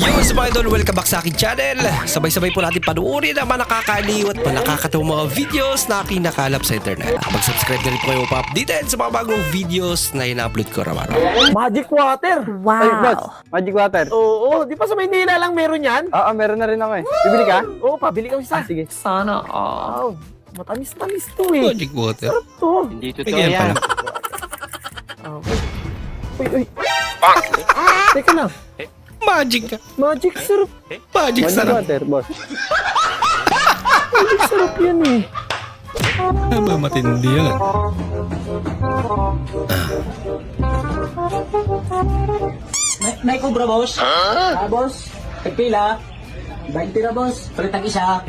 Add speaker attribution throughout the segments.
Speaker 1: Yo, sa mga idol, welcome back sa aking channel. Sabay-sabay po natin panuorin ang mga nakakaliw at mga nakakatawang mga videos na aking nakalap sa internet. Mag-subscribe na rin po kayo pa updated sa mga bagong videos na ina-upload ko araw-araw.
Speaker 2: Magic water.
Speaker 3: Wow.
Speaker 2: Ay, boss, magic water.
Speaker 4: Oo, di ba sa Maynila lang meron yan?
Speaker 2: Oo, meron na rin ako eh. Bibili ka?
Speaker 4: Oo, pabili kang isa.
Speaker 2: Ah, sige.
Speaker 3: Sana all.
Speaker 4: Wow, matamis-tamis to eh.
Speaker 1: Magic water.
Speaker 4: Sarap to.
Speaker 2: Hindi
Speaker 1: Ganyan pala.
Speaker 4: Okay. Uy, uy. Teka lang.
Speaker 1: Magic ka.
Speaker 4: Magic syrup.
Speaker 1: Magic
Speaker 2: Magic
Speaker 1: sarap.
Speaker 2: water, boss.
Speaker 4: Magic syrup yan eh.
Speaker 1: Aba, matindi yan.
Speaker 5: May, may kubra, boss. Ah, boss. Tagpila. 20 na, boss. Palitag isa.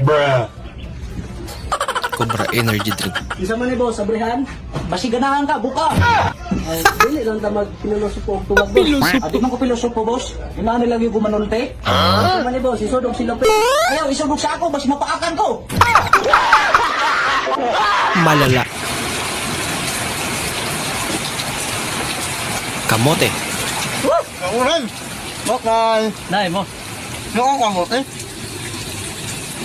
Speaker 1: Cobra energy drink.
Speaker 5: Isa man ni boss, sabrihan. Basi ganahan ka, buka. Ay, dili lang ta mag pilosopo og tuwag, boss. Ati man ko pilosopo, boss. Ina lang yung gumanunte. Ah. Man boss, isudog sila pe. Ayaw, isudog sa ako, basi mapaakan ko.
Speaker 1: Malala. Kamote.
Speaker 2: Kamuran! Bakal!
Speaker 5: Nay mo.
Speaker 2: Noong kamote?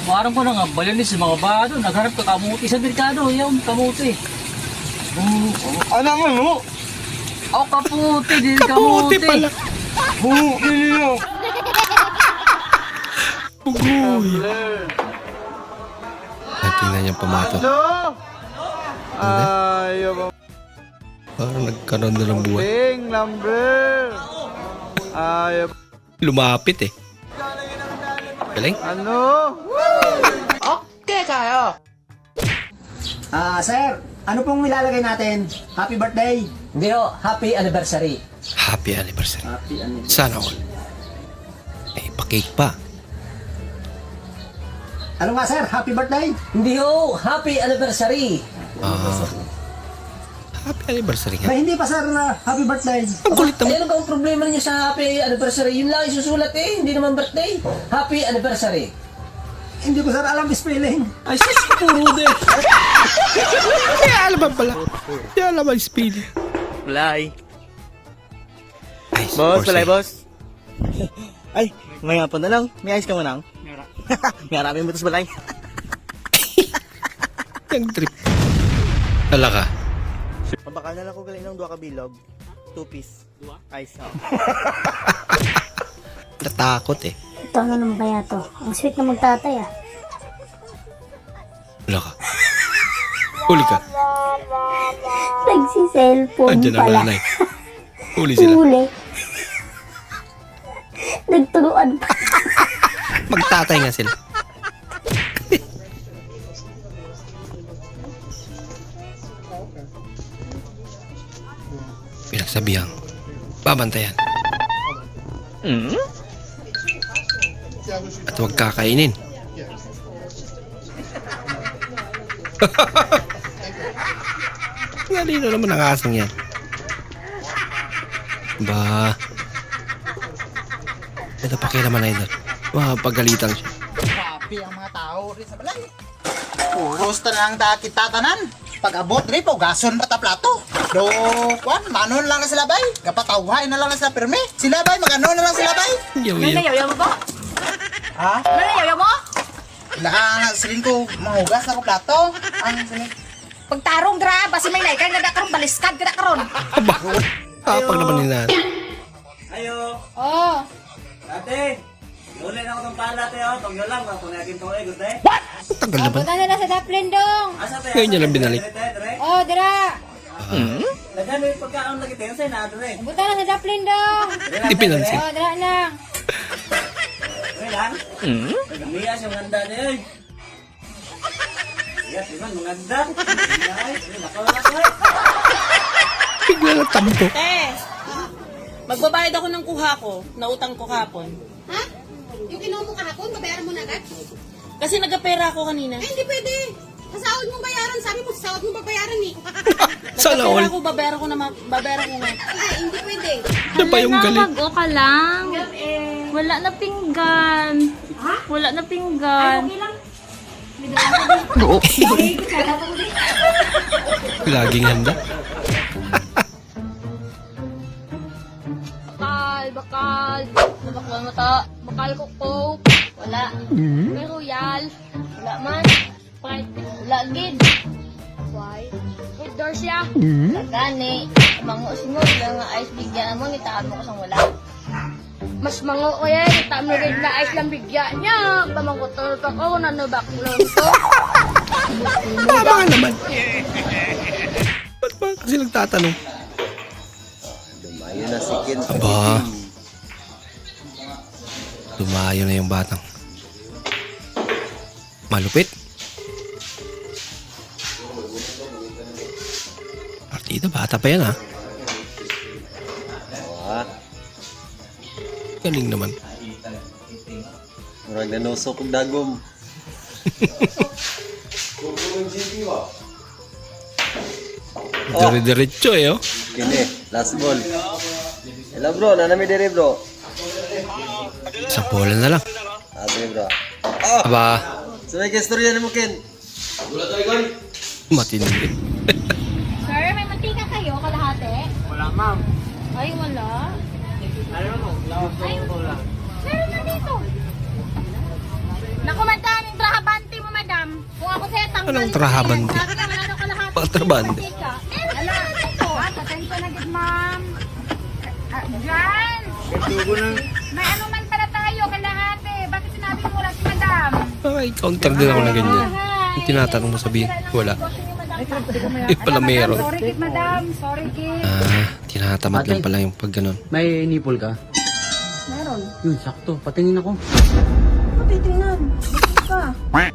Speaker 5: Parang ko na nga, balyan si mga bado. Nagharap ka kamuti sa merkado. Yung kamuti.
Speaker 2: Ano mo, no?
Speaker 5: oh, kaputi, din
Speaker 1: Kamote
Speaker 5: kamuti.
Speaker 1: pala.
Speaker 2: Oo, niliyo.
Speaker 1: Ugoy. Ay, tingnan niya pumato.
Speaker 2: So? Ayaw ba?
Speaker 1: Parang nagkaroon na ng buhay.
Speaker 2: Ping number. Ayaw.
Speaker 1: Lumapit eh. Galing.
Speaker 2: Ano?
Speaker 5: Ah, sir, ano pong ilalagay natin? Happy birthday? Hindi ho, happy anniversary.
Speaker 1: Happy anniversary.
Speaker 5: Happy anniversary.
Speaker 1: Sana all. Eh, pa-cake pa.
Speaker 5: Ano nga sir, happy birthday? Hindi ho, happy anniversary.
Speaker 1: Ah. happy anniversary nga.
Speaker 5: Ba, hindi pa sir na happy birthday.
Speaker 1: Ang kulit naman.
Speaker 5: Eh, ano ba ang problema niyo sa happy anniversary? Yun lang isusulat eh, hindi naman birthday. Happy anniversary. Hindi ko sir alam spelling.
Speaker 1: Ay, sus, puro din. Ba pala? Kaya alam ang speed.
Speaker 6: Balay.
Speaker 1: Ay,
Speaker 6: Boss,
Speaker 1: sale.
Speaker 6: boss. Ay, may pa na lang. May ice ka mo nang. may maraming butas balay.
Speaker 1: Yung trip. Tala ka.
Speaker 6: Mabakal na lang ko galing ng dua ka bilog. Two piece. Dua? Ice. Oh.
Speaker 1: Natakot eh.
Speaker 3: Ito ano naman kaya to? Ang sweet na magtatay ah.
Speaker 1: Wala ka. Huli ka.
Speaker 3: Nagsi-cellphone
Speaker 1: Andiyan ang
Speaker 3: pala.
Speaker 1: nanay. Huli sila.
Speaker 3: Huli. Nagturuan pa.
Speaker 1: Magtatay nga sila. Pinagsabihan. Babantayan. At huwag kakainin. Galino naman ang asong yan. Ba. Ito pakilaman na ito. Mapagalitan siya.
Speaker 7: Grabe ang mga tao rin sa balay. Puros ta na ang dakit tatanan. Pag abot rin po, gason pa ta plato. Do, kwan, manon lang na sila bay. Kapatawhay na lang na sila pirme. Sila bay, magano na lang sila bay.
Speaker 1: Yaw, yaw.
Speaker 3: Nanayaw mo ba?
Speaker 7: Ha?
Speaker 3: Nanayaw mo?
Speaker 7: Ilaan silin ko, mahugas na ko plato. Ang silin.
Speaker 8: Pagtarong gra, basi may naikan kada karon baliskad kada karon.
Speaker 1: Aba, kapag naman nila.
Speaker 6: Ayo.
Speaker 8: Oh.
Speaker 6: Ate. Lulay na ako ng pala, ate. Oh. Tong lang. Kung naging tong egos, ate.
Speaker 1: Tagal naman.
Speaker 8: Punta na na sa Daplin dong.
Speaker 6: Asa, ate?
Speaker 1: Ngayon lang binalik.
Speaker 8: Oh, dira.
Speaker 6: Lagyan mo yung pagkaon lagi tayo sa'yo na, dire.
Speaker 8: Punta na sa Daplin dong.
Speaker 1: Hindi pinansin.
Speaker 8: Oh, dira lang.
Speaker 6: Dire lang. Nagamias yung ganda niya, eh. Yes, iman, maganda. Ay, nakawala ko, eh.
Speaker 1: Bigla na tampo.
Speaker 9: Eh, magbabayad ako ng kuha ko, na utang ko kapon.
Speaker 8: Ha? Yung kinuha mo kahapon, babayaran mo na agad?
Speaker 9: Kasi nagkapera ako kanina.
Speaker 8: Ay, hindi pwede. Sa sahod mo bayaran. Sabi mo, sa sahod mo babayaran eh.
Speaker 1: Sana
Speaker 9: Nagkapera
Speaker 1: all.
Speaker 9: ako, babayaran ko na, ma- babayaran ko nga.
Speaker 8: Ay, hindi pwede.
Speaker 1: Ano ba yung galit?
Speaker 3: Mag-o ka lang. Wala na pinggan. Wala na pinggan.
Speaker 1: Laging handa.
Speaker 3: Bakal, bakal. Bakal mo to. Bakal ko coke. Wala. May royal. Wala man. Sprite. Wala gid. Why? With Dorsia. Wala gani. Mango singo. Wala nga ice bigyan mo. Nitaan mo ko sang wala. Mas mango ko yan. Nitaan mo rin na ice lang bigyan niya. Pamangkotol ka ko. Nanubak mo lang to.
Speaker 1: Tama ka naman. Ba't ba kasi nagtatanong?
Speaker 6: Dumayo na si Ken.
Speaker 1: Aba. Lumayo na yung batang. Malupit. Partida, bata pa yan ha.
Speaker 6: Ah,
Speaker 1: Galing naman.
Speaker 6: murag nanusok og dagom.
Speaker 1: Dire-diretso eh oh.
Speaker 6: Kini, last ball. Hello bro, nanami diri bro.
Speaker 1: Sa bola na lang.
Speaker 6: Ah, sige bro.
Speaker 1: Aba,
Speaker 6: So may istorya ni mo Ken.
Speaker 1: matindi.
Speaker 3: Sir, may mantika kayo kalahati? Wala, ma'am. Ay, wala. Ay, meron na dito. Naku, madam, yung trahabante mo, madam. Kung ako sa'yo, tanggalin
Speaker 1: Anong
Speaker 3: ko yan.
Speaker 1: trahabante?
Speaker 3: Sabi niya, wala daw kalahati.
Speaker 1: Bakit trabante?
Speaker 3: Mantika. Meron na dito. Ah, pasensya na gid, ma'am. Ah, Jan! May ano man pala tayo, kalahati. Bakit sinabi mo wala si madam?
Speaker 1: Ay, counter din ako na ganyan. Yung tinatanong mo sabihin, wala. Eh pala meron.
Speaker 3: Sorry, kid, madam. Sorry, kid.
Speaker 1: Ah, tinatamad lang pala yung pag ganun.
Speaker 4: May nipple ka?
Speaker 3: Meron.
Speaker 4: Yun, sakto. Patingin ako.
Speaker 3: Titingnan. ka.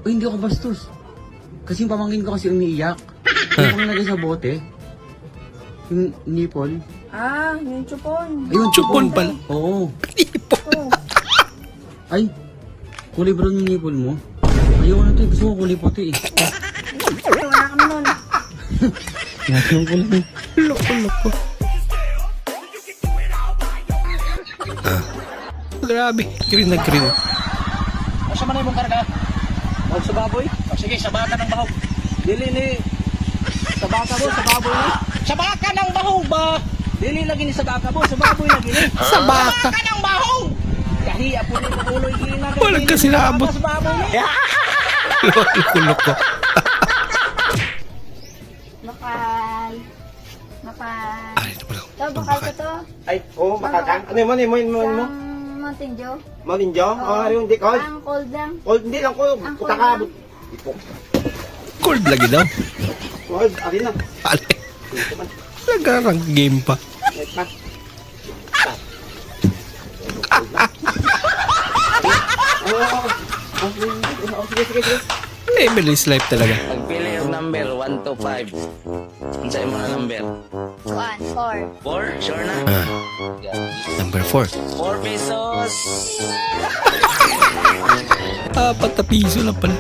Speaker 4: Uy, hindi ako bastos. Kasi yung pamangkin ko kasi umiiyak. Yung ko nilagay sa bote. Yung nipple.
Speaker 3: Ah, yung chupon.
Speaker 4: Ayun,
Speaker 1: Chupon pala.
Speaker 4: Oo.
Speaker 1: Tipo.
Speaker 4: Ay, kulay brown yung nipple mo. Ayoko na to. Gusto ko kulay puti eh.
Speaker 3: Wala kami nun.
Speaker 4: Yan yung kulay.
Speaker 1: Loko, loko. Ah. Grabe. Green na green.
Speaker 5: Asa man imong karga? Og sa baboy? O sige, sabakan ng bahog. Dili ni sabaka mo sa baboy ni. Sabakan ng bahog ba? Dili lagi ni sabaka mo sa baboy lagi ni.
Speaker 1: Sa baka.
Speaker 5: Sabakan ng bahog. Kahiya po ni kuloy gina.
Speaker 1: Walang kasi naabot.
Speaker 5: Sa baboy ni.
Speaker 1: Loko, loko.
Speaker 3: Bakal. Bakal.
Speaker 1: Ay, ito pala.
Speaker 3: Ito, bakal ko to.
Speaker 2: Ay, oh, makakang. Ano mo, ano mo, ano mo?
Speaker 3: Ang Mountain Dew.
Speaker 2: Malinjo? Ah, yung di ko.
Speaker 3: Ang cold lang.
Speaker 2: Cold, hindi lang ko.
Speaker 3: Ang cold lang.
Speaker 1: Cold lagi daw.
Speaker 2: Cold, ari na.
Speaker 1: Ale. Nagarang game pa. Eh, Emily's life talaga.
Speaker 10: Pili yung number 1 to 5. Ang sa'yo mo na number?
Speaker 3: One, four.
Speaker 10: 4? Sure na?
Speaker 1: Ah, number 4.
Speaker 10: 4 pesos!
Speaker 1: Apat na piso lang pala.